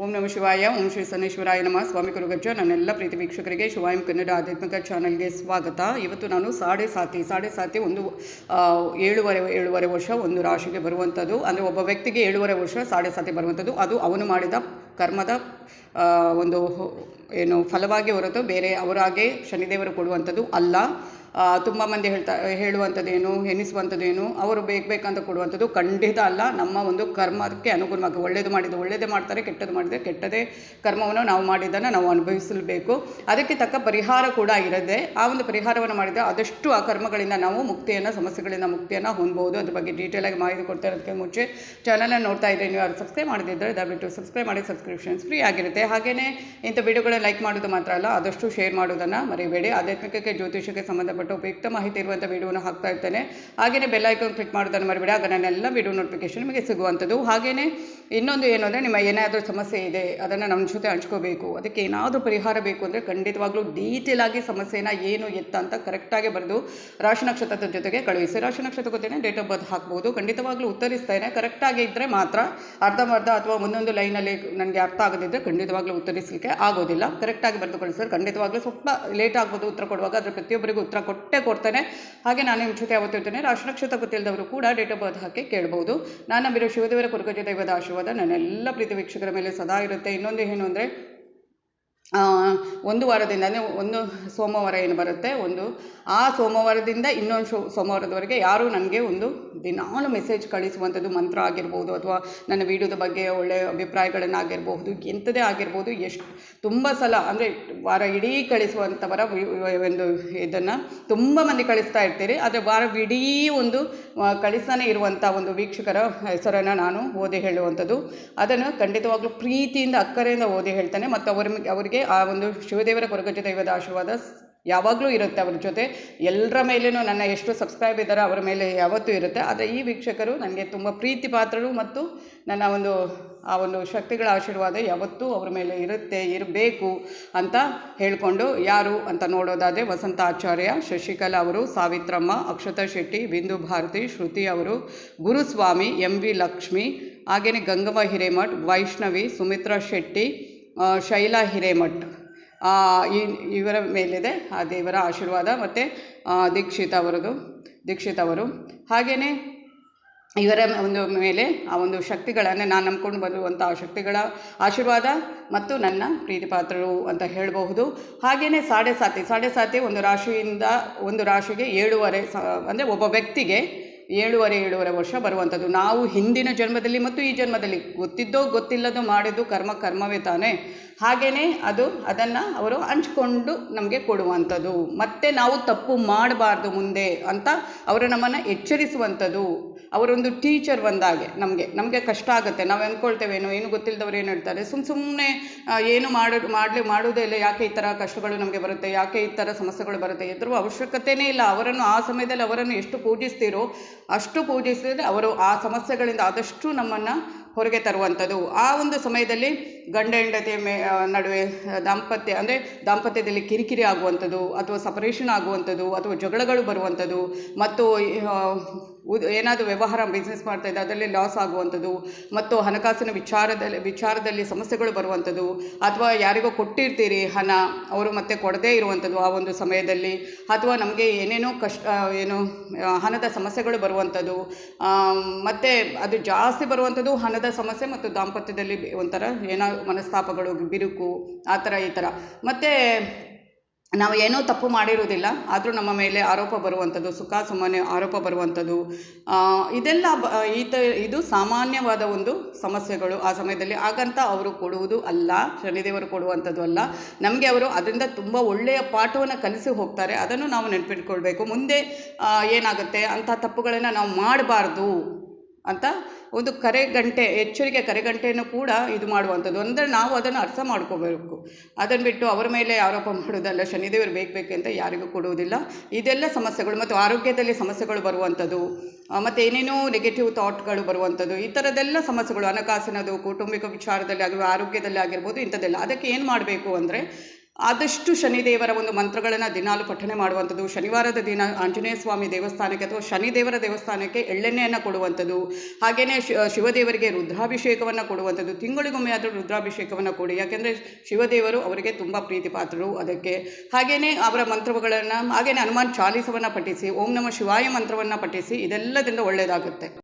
ಓಂ ನಮ ಶಿವಾಯ, ಓಂ ಶ್ರೀ ಸನೇಶ್ವರಾಯ ನಮ. ಸ್ವಾಮಿ ಕುರುಗಜ್ಜ ನನ್ನೆಲ್ಲ ಪ್ರೀತಿ ವೀಕ್ಷಕರಿಗೆ ಶಿವಾಯಂ ಕನ್ನಡ ಆಧ್ಯಾತ್ಮಿಕ ಚಾನಲ್ಗೆ ಸ್ವಾಗತ. ಇವತ್ತು ನಾನು ಸಾಡೆ ಸಾತಿ ಸಾಡೆ ಸಾತಿ ಒಂದು ಏಳುವರೆ ಏಳುವರೆ ವರ್ಷ ಒಂದು ರಾಶಿಗೆ ಬರುವಂಥದ್ದು. ಅಂದರೆ ಒಬ್ಬ ವ್ಯಕ್ತಿಗೆ ಏಳುವರೆ ವರ್ಷ ಸಾಡೆ ಸಾತಿ ಬರುವಂಥದ್ದು. ಅದು ಅವನು ಮಾಡಿದ ಕರ್ಮದ ಒಂದು ಏನು ಫಲವಾಗಿ ಹೊರತು ಬೇರೆ ಅವರಾಗೆ ಶನಿದೇವರು ಕೊಡುವಂಥದ್ದು ಅಲ್ಲ. ತುಂಬ ಮಂದಿ ಹೇಳ್ತಾ, ಹೇಳುವಂಥದ್ದೇನು ಎನಿಸುವಂಥದ್ದೇನು ಅವರು ಬೇಕು ಬೇಕಂತ ಕೊಡುವಂಥದ್ದು ಖಂಡಿತ ಅಲ್ಲ. ನಮ್ಮ ಒಂದು ಕರ್ಮಕ್ಕೆ ಅನುಗುಣವಾಗಿ ಒಳ್ಳೇದು ಮಾಡಿದ್ದು ಒಳ್ಳೇದೇ ಮಾಡ್ತಾರೆ, ಕೆಟ್ಟದ್ದು ಮಾಡಿದರೆ ಕೆಟ್ಟದೇ ಕರ್ಮವನ್ನು ನಾವು ಮಾಡಿದ್ದನ್ನು ನಾವು ಅನುಭವಿಸಬೇಕು ಅದಕ್ಕೆ ತಕ್ಕ ಪರಿಹಾರ ಕೂಡ ಇರದೆ, ಆ ಒಂದು ಪರಿಹಾರವನ್ನು ಮಾಡಿದರೆ ಆದಷ್ಟು ಆ ಕರ್ಮಗಳಿಂದ ನಾವು ಮುಕ್ತಿಯನ್ನು, ಸಮಸ್ಯೆಗಳಿಂದ ಮುಕ್ತಿಯನ್ನು ಹೊಂದ್ಬೋದು. ಅದ್ರ ಬಗ್ಗೆ ಡೀಟೇಲ್ ಆಗಿ ಮಾಹಿತಿ ಕೊಡ್ತಾ ಇರೋದಕ್ಕೆ ಮುಂಚೆ ಚಾನಲನ್ನು ನೋಡ್ತಾ ಇದ್ರೆ ನೀವು ಯಾರು ಸಬ್ಸ್ಕ್ರೈಬ್ ಮಾಡದಿದ್ದರೆ ದಯವಿಟ್ಟು ಸಬ್ಸ್ಕ್ರೈಬ್ ಮಾಡಿ ಸಬ್ಸ್ಕ್ರಿಪ್ಷನ್ಸ್ ಫ್ರೀ ಆಗಿರುತ್ತೆ. ಹಾಗೆಯೇ ಇಂಥ ವಿಡಿಯೋಗಳನ್ನ ಲೈಕ್ ಮಾಡೋದು ಮಾತ್ರ ಅಲ್ಲ, ಆದಷ್ಟು ಶೇರ್ ಮಾಡೋದನ್ನು ಮರಿಬೇಡಿ. ಆಧ್ಯಾತ್ಮಿಕಕ್ಕೆ ಜ್ಯೋತಿಷಕ್ಕೆ ಸಂಬಂಧಪಟ್ಟ ಉಪಯುಕ್ತ ಮಾಹಿತಿ ಇರುವಂಥ ವಿಡಿಯೋನ ಹಾಕ್ತಾ ಇರ್ತೇನೆ. ಹಾಗೆಯೇ ಬೆಲ್ ಐಕಾನ್ ಕ್ಲಿಕ್ ಮಾಡೋದನ್ನು ಮರಿಬೇಡಿ. ಆಗ ನನ್ನೆಲ್ಲ ವಿಡಿಯೋ ನೋಟಿಫಿಕೇಶನ್ ನಿಮಗೆ ಸಿಗುವಂಥದ್ದು. ಹಾಗೆಯೇ ಇನ್ನೊಂದು ಏನು ಅಂದರೆ ನಿಮ್ಮ ಏನಾದರೂ ಸಮಸ್ಯೆ ಇದೆ, ಅದನ್ನು ನಮ್ಮ ಜೊತೆ ಹಂಚ್ಕೋಬೇಕು. ಅದಕ್ಕೆ ಏನಾದರೂ ಪರಿಹಾರ ಬೇಕು ಅಂದರೆ ಖಂಡಿತವಾಗ್ಲೂ ಡೀಟೇಲ್ ಆಗಿ ಸಮಸ್ಯೆನ ಏನು ಎತ್ತ ಅಂತ ಕರೆಕ್ಟಾಗಿ ಬರೆದು ರಾಶಿ ನಕ್ಷತ್ರದ ಜೊತೆಗೆ ಕಳುಹಿಸಿ. ರಾಶಿ ನಕ್ಷತ್ರ ಗೊತ್ತೇನೆ ಡೇಟ್ ಆಫ್ ಬರ್ತ್ ಹಾಕ್ಬೋದು. ಖಂಡಿತವಾಗ್ಲೂ ಉತ್ತರಿಸ್ತೇನೆ ಕರೆಕ್ಟಾಗಿ ಇದ್ದರೆ ಮಾತ್ರ ಅರ್ಧಂಬರ್ಧ ಅಥವಾ ಒಂದೊಂದು ಲೈನಲ್ಲಿ ನನಗೆ ಅರ್ಥ ಆಗದಿದ್ದರೆ ಖಂಡಿತವಾಗ್ಲೂ ಉತ್ತರಿಸಲಿಕ್ಕೆ ಆಗೋದಿಲ್ಲ. ಕರೆಕ್ಟಾಗಿ ಬರೆದು ಕಳಿಸಿದ್ರೆ ಖಂಡಿತವಾಗ್ಲೂ ಸ್ವಲ್ಪ ಲೇಟ್ ಆಗ್ಬೋದು ಉತ್ತರ ಕೊಡುವಾಗ ಅದರ ಪ್ರತಿಯೊಬ್ಬರಿಗೂ ಉತ್ತರ ಕೊಟ್ಟೇ ಕೊಡ್ತೇನೆ. ಹಾಗೆ ನಾನು ನಿಮ್ಮ ಜೊತೆ ಯಾವತ್ತೂ ಇರ್ತೇನೆ. ನಕ್ಷತ್ರ ಗೊತ್ತಿಲ್ಲದವರು ಕೂಡ ಡೇಟ್ ಆಫ್ ಬರ್ತ್ ಹಾಕಿ ಕೇಳ್ಬೋದು. ನಾನು ನಂಬಿರೋ ಶಿವದೇವರ ಕುರುಗಜ ದೈವದ ಆಶೀರ್ವಾದ ನನ್ನೆಲ್ಲ ಪ್ರೀತಿ ವೀಕ್ಷಕರ ಮೇಲೆ ಸದಾ ಇರುತ್ತೆ. ಇನ್ನೊಂದು ಏನು ಅಂದರೆ ಒಂದು ವಾರದಿಂದ ಅಂದರೆ ಒಂದು ಸೋಮವಾರ ಏನು ಬರುತ್ತೆ? ಒಂದು, ಆ ಸೋಮವಾರದಿಂದ ಇನ್ನೊಂದು ಶೋ, ಸೋಮವಾರದವರೆಗೆ ಯಾರು ನನಗೆ ಒಂದು ದಿನಾಲು ಮೆಸೇಜ್ ಕಳಿಸುವಂಥದ್ದು ಮಂತ್ರ ಆಗಿರ್ಬೋದು ಅಥವಾ ನನ್ನ ವಿಡಿಯೋದ ಬಗ್ಗೆ ಒಳ್ಳೆಯ ಅಭಿಪ್ರಾಯಗಳನ್ನು ಆಗಿರಬಹುದು ಎಂಥದೇ ಆಗಿರ್ಬೋದು, ಎಷ್ಟು, ತುಂಬ ಸಲ, ಅಂದರೆ ವಾರ ಇಡೀ ಕಳಿಸುವಂಥವರ ಒಂದು ಇದನ್ನು ತುಂಬ ಮಂದಿ ಕಳಿಸ್ತಾ ಇರ್ತೀರಿ. ಆದರೆ ವಾರವಿಡೀ ಒಂದು ಕಳಿಸ್ತಾನೆ ಇರುವಂಥ ಒಂದು ವೀಕ್ಷಕರ ಹೆಸರನ್ನು ನಾನು ಓದಿ ಹೇಳುವಂಥದ್ದು. ಅದನ್ನು ಖಂಡಿತವಾಗ್ಲೂ ಪ್ರೀತಿಯಿಂದ, ಅಕ್ಕರೆಯಿಂದ ಓದಿ ಹೇಳ್ತಾನೆ. ಮತ್ತು ಅವರ, ಅವರಿಗೆ ಆ ಒಂದು ಶಿವದೇವರ ಕೊರಗಜ್ಜ ದೈವದ ಆಶೀರ್ವಾದ ಯಾವಾಗಲೂ ಇರುತ್ತೆ ಅವ್ರ ಜೊತೆ. ಎಲ್ಲರ ಮೇಲೇನೂ ನನ್ನ ಎಷ್ಟು ಸಬ್ಸ್ಕ್ರೈಬ್ ಇದ್ದಾರೋ ಅವರ ಮೇಲೆ ಯಾವತ್ತೂ ಇರುತ್ತೆ. ಆದರೆ ಈ ವೀಕ್ಷಕರು ನನಗೆ ತುಂಬ ಪ್ರೀತಿ ಪಾತ್ರರು ಮತ್ತು ನನ್ನ ಒಂದು, ಆ ಒಂದು ಶಕ್ತಿಗಳ ಆಶೀರ್ವಾದ ಯಾವತ್ತೂ ಅವ್ರ ಮೇಲೆ ಇರುತ್ತೆ, ಇರಬೇಕು ಅಂತ ಹೇಳಿಕೊಂಡು ಯಾರು ಅಂತ ನೋಡೋದಾದರೆ ವಸಂತ ಆಚಾರ್ಯ, ಶಶಿಕಲಾ ಅವರು, ಸಾವಿತ್ರಮ್ಮ, ಅಕ್ಷತಾ ಶೆಟ್ಟಿ, ಬಿಂದು ಭಾರತಿ, ಶ್ರುತಿ ಅವರು, ಗುರುಸ್ವಾಮಿ, ಎಂ ವಿ ಲಕ್ಷ್ಮಿ ಹಾಗೆಯೇ ಗಂಗಮ್ಮ ಹಿರೇಮಠ್, ವೈಷ್ಣವಿ, ಸುಮಿತ್ರಾ ಶೆಟ್ಟಿ ಶೈಲಾ ಹಿರೇಮಠ್. ಇವರ ಮೇಲಿದೆ ಆ ದೇವರ ಆಶೀರ್ವಾದ ಮತ್ತು ದೀಕ್ಷಿತ್ ಅವರದು, ದೀಕ್ಷಿತ್ ಅವರು. ಹಾಗೆಯೇ ಇವರ ಒಂದು ಮೇಲೆ ಆ ಒಂದು ಶಕ್ತಿಗಳನ್ನು ನಾನು ನಂಬ್ಕೊಂಡು ಬರುವಂಥ ಶಕ್ತಿಗಳ ಆಶೀರ್ವಾದ ಮತ್ತು ನನ್ನ ಪ್ರೀತಿ ಪಾತ್ರರು ಅಂತ ಹೇಳಬಹುದು. ಹಾಗೆಯೇ ಸಾಡೆ ಸಾತಿ ಸಾಡೆ ಸಾತಿ ಒಂದು ರಾಶಿಯಿಂದ ಒಂದು ರಾಶಿಗೆ ಏಳುವರೆ ಸ, ಅಂದರೆ ಒಬ್ಬ ವ್ಯಕ್ತಿಗೆ ಏಳುವರೆ ಏಳುವರೆ ವರ್ಷ ಬರುವಂಥದ್ದು. ನಾವು ಹಿಂದಿನ ಜನ್ಮದಲ್ಲಿ ಮತ್ತು ಈ ಜನ್ಮದಲ್ಲಿ ಗೊತ್ತಿದ್ದೋ, ಗೊತ್ತಿಲ್ಲದೋ ಮಾಡಿದ್ದು ಕರ್ಮ, ಕರ್ಮವೇ ತಾನೇ. ಹಾಗೆಯೇ ಅದು ಅದನ್ನು ಅವರು ಹಂಚ್ಕೊಂಡು ನಮಗೆ ಕೊಡುವಂಥದ್ದು. ಮತ್ತೆ ನಾವು ತಪ್ಪು ಮಾಡಬಾರ್ದು ಮುಂದೆ ಅಂತ ಅವರು ನಮ್ಮನ್ನು ಎಚ್ಚರಿಸುವಂಥದ್ದು. ಅವರೊಂದು ಟೀಚರ್ ಬಂದಾಗೆ ನಮಗೆ ನಮಗೆ ಕಷ್ಟ ಆಗುತ್ತೆ. ನಾವು ಅಂದ್ಕೊಳ್ತೇವೇನೋ ಏನು ಗೊತ್ತಿಲ್ಲದವ್ರು ಏನು ಹೇಳ್ತಾರೆ? ಸುಮ್ಮ ಸುಮ್ಮನೆ ಏನು ಮಾಡ, ಮಾಡಲಿ, ಮಾಡೋದೇ ಇಲ್ಲ. ಯಾಕೆ ಈ ಥರ ಕಷ್ಟಗಳು ನಮಗೆ ಬರುತ್ತೆ? ಯಾಕೆ ಈ ಥರ ಸಮಸ್ಯೆಗಳು ಬರುತ್ತೆ? ಎದುರು ಅವಶ್ಯಕತೆಯೇ ಇಲ್ಲ. ಅವರನ್ನು ಆ ಸಮಯದಲ್ಲಿ ಅವರನ್ನು ಎಷ್ಟು ಪೂಜಿಸ್ತೀರೋ ಅಷ್ಟು ಪೂಜಿಸಿದರೆ ಅವರು ಆ ಸಮಸ್ಯೆಗಳಿಂದ ಆದಷ್ಟು ನಮ್ಮನ್ನು ಹೊರಗೆ ತರುವಂಥದ್ದು. ಆ ಒಂದು ಸಮಯದಲ್ಲಿ ಗಂಡ ಹೆಂಡತಿಯ ಮೇ ನಡುವೆ ದಾಂಪತ್ಯ, ಅಂದರೆ ದಾಂಪತ್ಯದಲ್ಲಿ ಕಿರಿಕಿರಿ ಆಗುವಂಥದ್ದು, ಅಥವಾ ಸಪರೇಷನ್ ಆಗುವಂಥದ್ದು, ಅಥವಾ ಜಗಳಗಳು ಬರುವಂಥದ್ದು, ಮತ್ತು ಏನಾದರೂ ವ್ಯವಹಾರ ಬಿಸ್ನೆಸ್ ಮಾಡ್ತಾ ಇದ್ದ ಅದರಲ್ಲಿ ಲಾಸ್ ಆಗುವಂಥದ್ದು, ಮತ್ತು ಹಣಕಾಸಿನ ವಿಚಾರದಲ್ಲಿ ವಿಚಾರದಲ್ಲಿ ಸಮಸ್ಯೆಗಳು ಬರುವಂಥದ್ದು, ಅಥವಾ ಯಾರಿಗೋ ಕೊಟ್ಟಿರ್ತೀರಿ ಹಣ, ಅವರು ಮತ್ತೆ ಕೊಡದೇ ಇರುವಂಥದ್ದು ಆ ಒಂದು ಸಮಯದಲ್ಲಿ, ಅಥವಾ ನಮಗೆ ಏನೇನೋ ಕಷ್ಟ ಏನು ಹಣದ ಸಮಸ್ಯೆಗಳು ಬರುವಂಥದ್ದು ಮತ್ತು ಅದು ಜಾಸ್ತಿ ಬರುವಂಥದ್ದು ಹಣದ ಸಮಸ್ಯೆ ಮತ್ತು ದಾಂಪತ್ಯದಲ್ಲಿ ಒಂಥರ ಏನೋ ಮನಸ್ತಾಪಗಳು, ಬಿರುಕು, ಆ ಥರ ಈ ಥರ. ಮತ್ತು ನಾವು ಏನೂ ತಪ್ಪು ಮಾಡಿರೋದಿಲ್ಲ ಆದರೂ ನಮ್ಮ ಮೇಲೆ ಆರೋಪ ಬರುವಂಥದ್ದು, ಸುಖ ಸುಮ್ಮನೆ ಆರೋಪ ಬರುವಂಥದ್ದು. ಇದೆಲ್ಲ ಈತ, ಇದು ಸಾಮಾನ್ಯವಾದ ಒಂದು ಸಮಸ್ಯೆಗಳು ಆ ಸಮಯದಲ್ಲಿ. ಹಾಗಂತ ಅವರು ಕೊಡುವುದು ಅಲ್ಲ, ಶನಿದೇವರು ಕೊಡುವಂಥದ್ದು ಅಲ್ಲ. ನಮಗೆ ಅವರು ಅದರಿಂದ ತುಂಬ ಒಳ್ಳೆಯ ಪಾಠವನ್ನು ಕಲಿಸಿ ಹೋಗ್ತಾರೆ. ಅದನ್ನು ನಾವು ನೆನಪಿಟ್ಕೊಳ್ಬೇಕು. ಮುಂದೆ ಏನಾಗುತ್ತೆ? ಅಂಥ ತಪ್ಪುಗಳನ್ನು ನಾವು ಮಾಡಬಾರ್ದು. ಅಂತ ಒಂದು ಕರೆ ಗಂಟೆ, ಎಚ್ಚರಿಕೆ ಕರೆಗಂಟೆಯನ್ನು ಕೂಡ ಇದು ಮಾಡುವಂಥದ್ದು. ಅಂದರೆ ನಾವು ಅದನ್ನು ಅರ್ಥ ಮಾಡ್ಕೋಬೇಕು. ಅದನ್ನು ಬಿಟ್ಟು ಅವರ ಮೇಲೆ ಆರೋಪ ಮಾಡೋದಲ್ಲ ಶನಿದೇವರು ಬೇಕು ಬೇಕು ಅಂತ ಯಾರಿಗೂ ಕೊಡುವುದಿಲ್ಲ. ಇದೆಲ್ಲ ಸಮಸ್ಯೆಗಳು ಮತ್ತು ಆರೋಗ್ಯದಲ್ಲಿ ಸಮಸ್ಯೆಗಳು ಬರುವಂಥದ್ದು ಮತ್ತು ಏನೇನೋ ನೆಗೆಟಿವ್ ಥಾಟ್ಗಳು ಬರುವಂಥದ್ದು, ಈ ಥರದ್ದೆಲ್ಲ ಸಮಸ್ಯೆಗಳು, ಹಣಕಾಸಿನದು, ಕೌಟುಂಬಿಕ ವಿಚಾರದಲ್ಲಿ ಆಗಿರ್ಬೋದು, ಆರೋಗ್ಯದಲ್ಲಿ ಆಗಿರ್ಬೋದು, ಇಂಥದ್ದೆಲ್ಲ. ಅದಕ್ಕೆ ಏನು ಮಾಡಬೇಕು ಅಂದರೆ ಆದಷ್ಟು ಶನಿದೇವರ ಒಂದು ಮಂತ್ರಗಳನ್ನು ದಿನಾಲು ಪಠನೆ ಮಾಡುವಂಥದ್ದು. ಶನಿವಾರದ ದಿನ ಆಂಜನೇಯ ಸ್ವಾಮಿ ದೇವಸ್ಥಾನಕ್ಕೆ ಅಥವಾ ಶನಿದೇವರ ದೇವಸ್ಥಾನಕ್ಕೆ ಎಳ್ಳೆಣ್ಣೆಯನ್ನು ಕೊಡುವಂಥದ್ದು. ಹಾಗೆಯೇ ಶಿವದೇವರಿಗೆ ರುದ್ರಾಭಿಷೇಕವನ್ನು ಕೊಡುವಂಥದ್ದು. ತಿಂಗಳಿಗೊಮ್ಮೆ ಆದರೂ ರುದ್ರಾಭಿಷೇಕವನ್ನು ಕೊಡಿ. ಯಾಕೆಂದರೆ ಶಿವದೇವರು ಅವರಿಗೆ ತುಂಬ ಪ್ರೀತಿ ಪಾತ್ರರು ಅದಕ್ಕೆ. ಹಾಗೆಯೇ ಅವರ ಮಂತ್ರಗಳನ್ನು ಹಾಗೆಯೇ ಹನುಮಾನ್ ಚಾಲೀಸವನ್ನು ಪಠಿಸಿ, ಓಂ ನಮ ಶಿವಾಯ ಮಂತ್ರವನ್ನು ಪಠಿಸಿ, ಇದೆಲ್ಲದಿಂದ ಒಳ್ಳೆಯದಾಗುತ್ತೆ